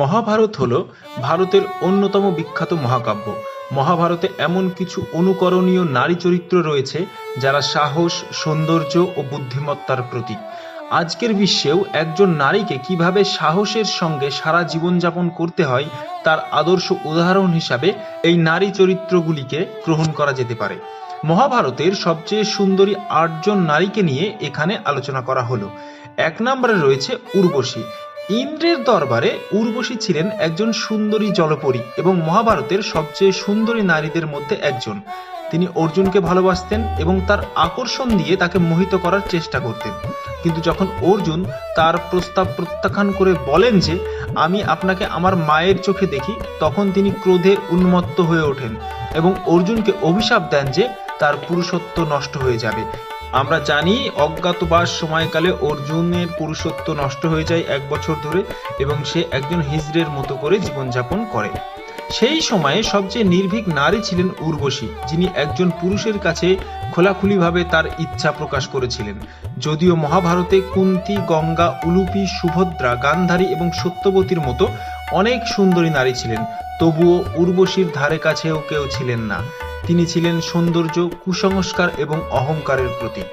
মহাভারত হল ভারতের অন্যতম বিখ্যাত মহাকাব্য। মহাভারতে এমন কিছু অনুকরণীয় নারী চরিত্র রয়েছে যারা সাহস, সৌন্দর্য ও বুদ্ধিমত্তার প্রতীক। আজকের বিশ্বেও একজন নারীকে কীভাবে সাহসের সঙ্গে সারা জীবনযাপন করতে হয় তার আদর্শ উদাহরণ হিসাবে এই নারী চরিত্রগুলিকে গ্রহণ করা যেতে পারে। মহাভারতের সবচেয়ে সুন্দরী আটজন নারীকে নিয়ে এখানে আলোচনা করা হলো। এক নম্বরে রয়েছে উর্বশী। ইন্দ্রের দরবারে উর্বশী ছিলেন একজন সুন্দরী জলপরী এবং মহাভারতের সবচেয়ে সুন্দরী নারীদের মধ্যে একজন। তিনি অর্জুনকে ভালোবাসতেন এবং তার আকর্ষণ দিয়ে তাকে মোহিত করার চেষ্টা করতেন। কিন্তু যখন অর্জুন তার প্রস্তাব প্রত্যাখ্যান করে বলেন যে, আমি আপনাকে আমার মায়ের চোখে দেখি, তখন তিনি ক্রোধে উন্মত্ত হয়ে ওঠেন এবং অর্জুনকে অভিশাপ দেন যে, তার পুরুষত্ব নষ্ট হয়ে যাবে। আমরা জানি অজ্ঞাতবাস সময়কালে অর্জুনের পুরুষত্ব নষ্ট হয়ে যায় এক বছর ধরে এবং সে একজন হিজড়ের মতো করে জীবনযাপন করে। সেই সময়ে সবচেয়ে নির্ভীক নারী ছিলেন উর্বশী, যিনি একজন পুরুষের কাছে খোলাখুলিভাবে তার ইচ্ছা প্রকাশ করেছিলেন। যদিও মহাভারতে কুন্তি, গঙ্গা, উলুপি, সুভদ্রা, গান্ধারী এবং সত্যবতীর মতো অনেক সুন্দরী নারী ছিলেন, তবুও উর্বশীর ধারে কাছেও কেউ ছিলেন না। তিনি ছিলেন সৌন্দর্য, কুসংস্কার এবং অহংকারের প্রতীক।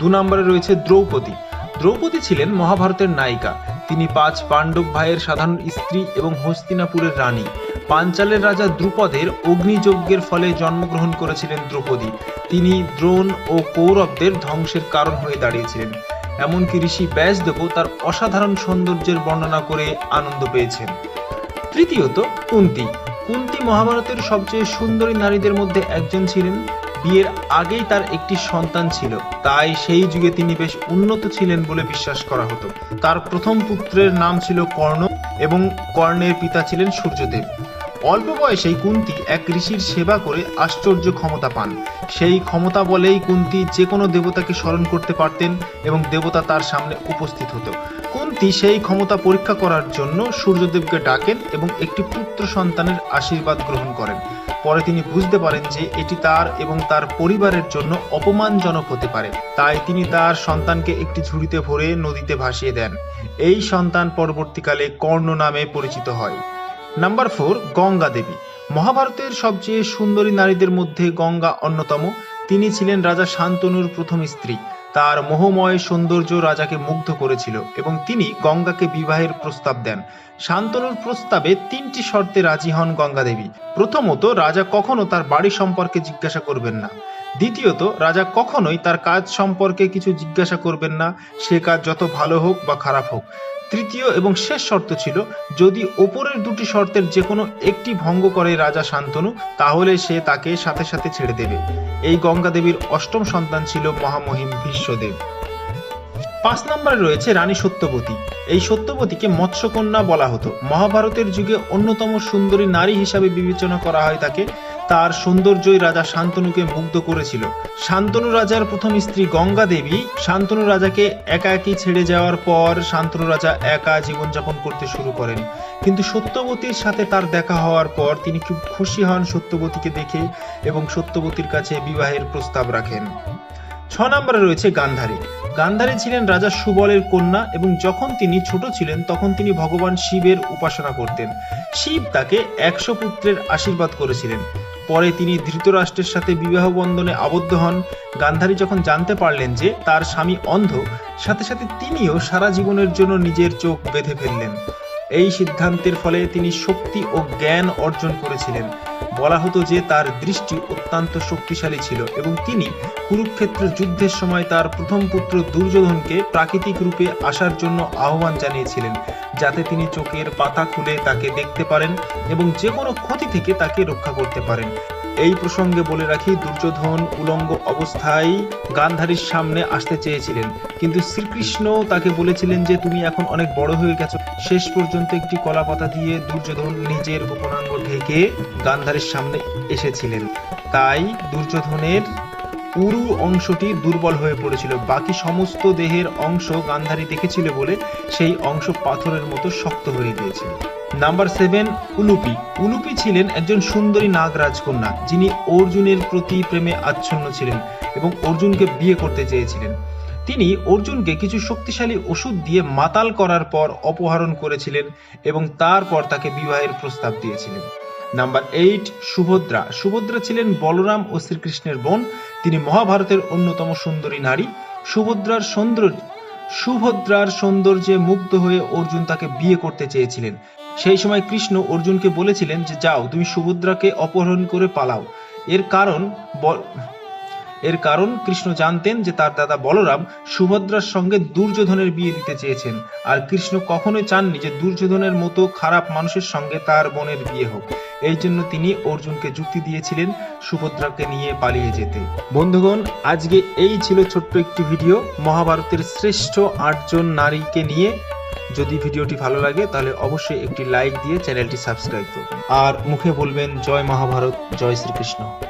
দু নম্বরে রয়েছে দ্রৌপদী। দ্রৌপদী ছিলেন মহাভারতের নায়িকা। তিনি পাঁচ পাণ্ডব ভাইয়ের সাধারণ স্ত্রী এবং হস্তিনাপুরের রানী। পাঞ্চালের রাজা দ্রুপদের অগ্নিযজ্ঞের ফলে জন্মগ্রহণ করেছিলেন দ্রৌপদী। তিনি দ্রোণ ও কৌরবদের ধ্বংসের কারণ হয়ে দাঁড়িয়েছিলেন। এমনকি ঋষি ব্যাসদেবও তার অসাধারণ সৌন্দর্যের বর্ণনা করে আনন্দ পেয়েছেন। তৃতীয়ত কুন্তি। কুন্তি মহাভারতের সবচেয়ে সুন্দরী নারীদের মধ্যে একজন ছিলেন। বিয়ের আগেই তার একটি সন্তান ছিল। তাই সেই যুগে তিনি বেশ উন্নত ছিলেন বলে বিশ্বাস করা হতো। তার প্রথম পুত্রের নাম ছিল কর্ণ এবং কর্ণের পিতা ছিলেন সূর্যদেব। অল্প বয়সেই কুন্তি এক ঋষির সেবা করে আশ্চর্য ক্ষমতা পান। সেই ক্ষমতা বলেই কুন্তি যে কোনো দেবতাকে স্মরণ করতে পারতেন এবং দেবতা তার সামনে উপস্থিত হতো। কুন্তি সেই ক্ষমতা পরীক্ষা করার জন্য সূর্যদেবকে ডাকেন এবং একটি পুত্র সন্তানের আশীর্বাদ গ্রহণ করেন? পরে তিনি বুঝতে পারেন যে এটি তার এবং তার পরিবারের জন্য অপমানজনক হতে পারে। তাই তিনি তার সন্তানকে একটি ঝুড়িতে ভরে নদীতে ভাসিয়ে দেন। এই সন্তান পরবর্তীকালে কর্ণ নামে পরিচিত হয়। Number four, Ganga Devi. মহাভারতের সবচেয়ে সুন্দরী নারীদের মধ্যে গঙ্গা অন্যতম। তিনি ছিলেন রাজা শান্তনুর প্রথম স্ত্রী। তার মোহময় সৌন্দর্য রাজাকে মুগ্ধ করেছিল এবং তিনি গঙ্গাকে বিবাহের প্রস্তাব দেন। শান্তনুর প্রস্তাবে তিনটি শর্তে রাজি হন গঙ্গা দেবী প্রথমত, রাজা কখনো তার বাড়ি সম্পর্কে জিজ্ঞাসা করবেন না। দ্বিতীয়ত, রাজা কখনোই তার কাজ সম্পর্কে কিছু জিজ্ঞাসা করবেন না, সে কাজ যত ভালো হোক বা খারাপ হোক। তৃতীয় এবং শেষ শর্ত ছিল, যদি ওপরের দুটি শর্তের যে কোনো একটি ভঙ্গ করে রাজা শান্তনু, তাহলে সে তাকে সাথে সাথে ছেড়ে দেবে। এই গঙ্গা দেবীর অষ্টম সন্তান ছিল মহামহিম ভীষ্মদেব। পাঁচ নম্বরে রয়েছে রানী সত্যবতী। এই সত্যবতীকে মৎস্যকন্যা বলা হতো। মহাভারতের যুগে অন্যতম সুন্দরী নারী হিসাবে বিবেচনা করা হয় তাকে। তার সৌন্দর্যই রাজা শান্তনুকে মুগ্ধ করেছিল। শান্তনু রাজার প্রথম স্ত্রী গঙ্গা দেবী শান্তনু রাজাকে একা একই ছেড়ে যাওয়ার পর শান্তনু রাজা একা জীবনযাপন করতে শুরু করেন। কিন্তু সত্যবতীর সাথে তার দেখা হওয়ার পর তিনি খুব খুশি হন সত্যবতীকে দেখে এবং সত্যবতীর কাছে বিবাহের প্রস্তাব রাখেন। ছ নম্বরে রয়েছে গান্ধারী। গান্ধারী ছিলেন রাজা সুবলের কন্যা এবং যখন তিনি ছোট ছিলেন তখন তিনি ভগবান শিবের উপাসনা করতেন। শিব তাকে একশো পুত্রের আশীর্বাদ করেছিলেন। পরে তিনি ধৃতরাষ্ট্রের সাথে বিবাহ বন্ধনে আবদ্ধ হন। গান্ধারী যখন জানতে পারলেন যে তার স্বামী অন্ধ, সাথে সাথে তিনিও সারা জীবনের জন্য নিজের চোখ বেঁধে ফেললেন। এই সিদ্ধান্তের ফলে তিনি শক্তি ও জ্ঞান অর্জন করেছিলেন। বলা হতো যে তার দৃষ্টি অত্যন্ত শক্তিশালী ছিল এবং তিনি কুরুক্ষেত্র যুদ্ধের সময় তার প্রথম পুত্র দুর্যোধনকে প্রাকৃতিক রূপে আসার জন্য আহ্বান জানিয়েছিলেন। যাতে তিনি চোখের পাতা খুলে তাকে দেখতে পারেন এবং যে কোনো ক্ষতি থেকে তাকে রক্ষা করতে পারেন। এই প্রসঙ্গে বলে রাখি, দুর্যোধন উলঙ্গ অবস্থায় গান্ধারীর সামনে আসতে চেয়েছিলেন। কিন্তু শ্রীকৃষ্ণ তাকে বলেছিলেন যে, তুমি এখন অনেক বড় হয়ে গেছো। শেষ পর্যন্ত একটি কলা পাতা দিয়ে দুর্যোধন নিজের গোপনাঙ্গ ঢেকে গান্ধারীর সামনে এসেছিলেন। তাই দুর্যোধনের পুরু অংশটি দুর্বল হয়ে পড়েছিল। বাকি সমস্ত দেহের অংশ গান্ধারী দেখেছিল বলে সেই অংশ পাথরের মতো শক্ত হয়ে গিয়েছিল নাম্বার সেভেন উলুপি। উলুপি ছিলেন একজন সুন্দরী নাগ রাজকন্যা, যিনি অর্জুনের প্রতি প্রেমে আচ্ছন্ন ছিলেন এবং অর্জুনকে বিয়ে করতে চেয়েছিলেন। তিনি অর্জুনকে কিছু শক্তিশালী ওষুধ দিয়ে মাতাল করার পর অপহরণ করেছিলেন এবং তারপর তাকে বিবাহের প্রস্তাব দিয়েছিলেন। Number eight, Subhadra. সুভদ্রা ছিলেন বলরাম ও শ্রীকৃষ্ণের বোন। তিনি মহাভারতের অন্যতম সুন্দরী নারী। সুভদ্রার সৌন্দর্য সুভদ্রার সৌন্দর্যে মুগ্ধ হয়ে অর্জুন তাকে বিয়ে করতে চেয়েছিলেন। সেই সময় কৃষ্ণ অর্জুনকে বলেছিলেন যে, যাও, তুমি সুভদ্রাকে অপহরণ করে পালাও। এর কারণ এর কারণ কৃষ্ণ জানতেন যে তার দাদা বলরাম সুভদ্রার সঙ্গে দুর্যোধনের বিয়ে দিতে চেয়েছেন। আর কৃষ্ণ কখনোই চাননি যে দুর্যোধনের মতো খারাপ মানুষের সঙ্গে তার বোনের বিয়ে হোক। এই জন্য তিনি অর্জুনকে যুক্তি দিয়েছিলেন সুভদ্রাকে নিয়ে পালিয়ে যেতে। বন্ধুগণ, আজকে এই ছিল ছোট্ট একটি ভিডিও। মহাভারতের শ্রেষ্ঠ আটজন নারীকে নিয়ে যদি ভিডিওটি ভালো লাগে, তাহলে অবশ্যই একটি লাইক দিয়ে চ্যানেলটি সাবস্ক্রাইব করুন। আর মুখে বলবেন, জয় মহাভারত, জয় শ্রীকৃষ্ণ।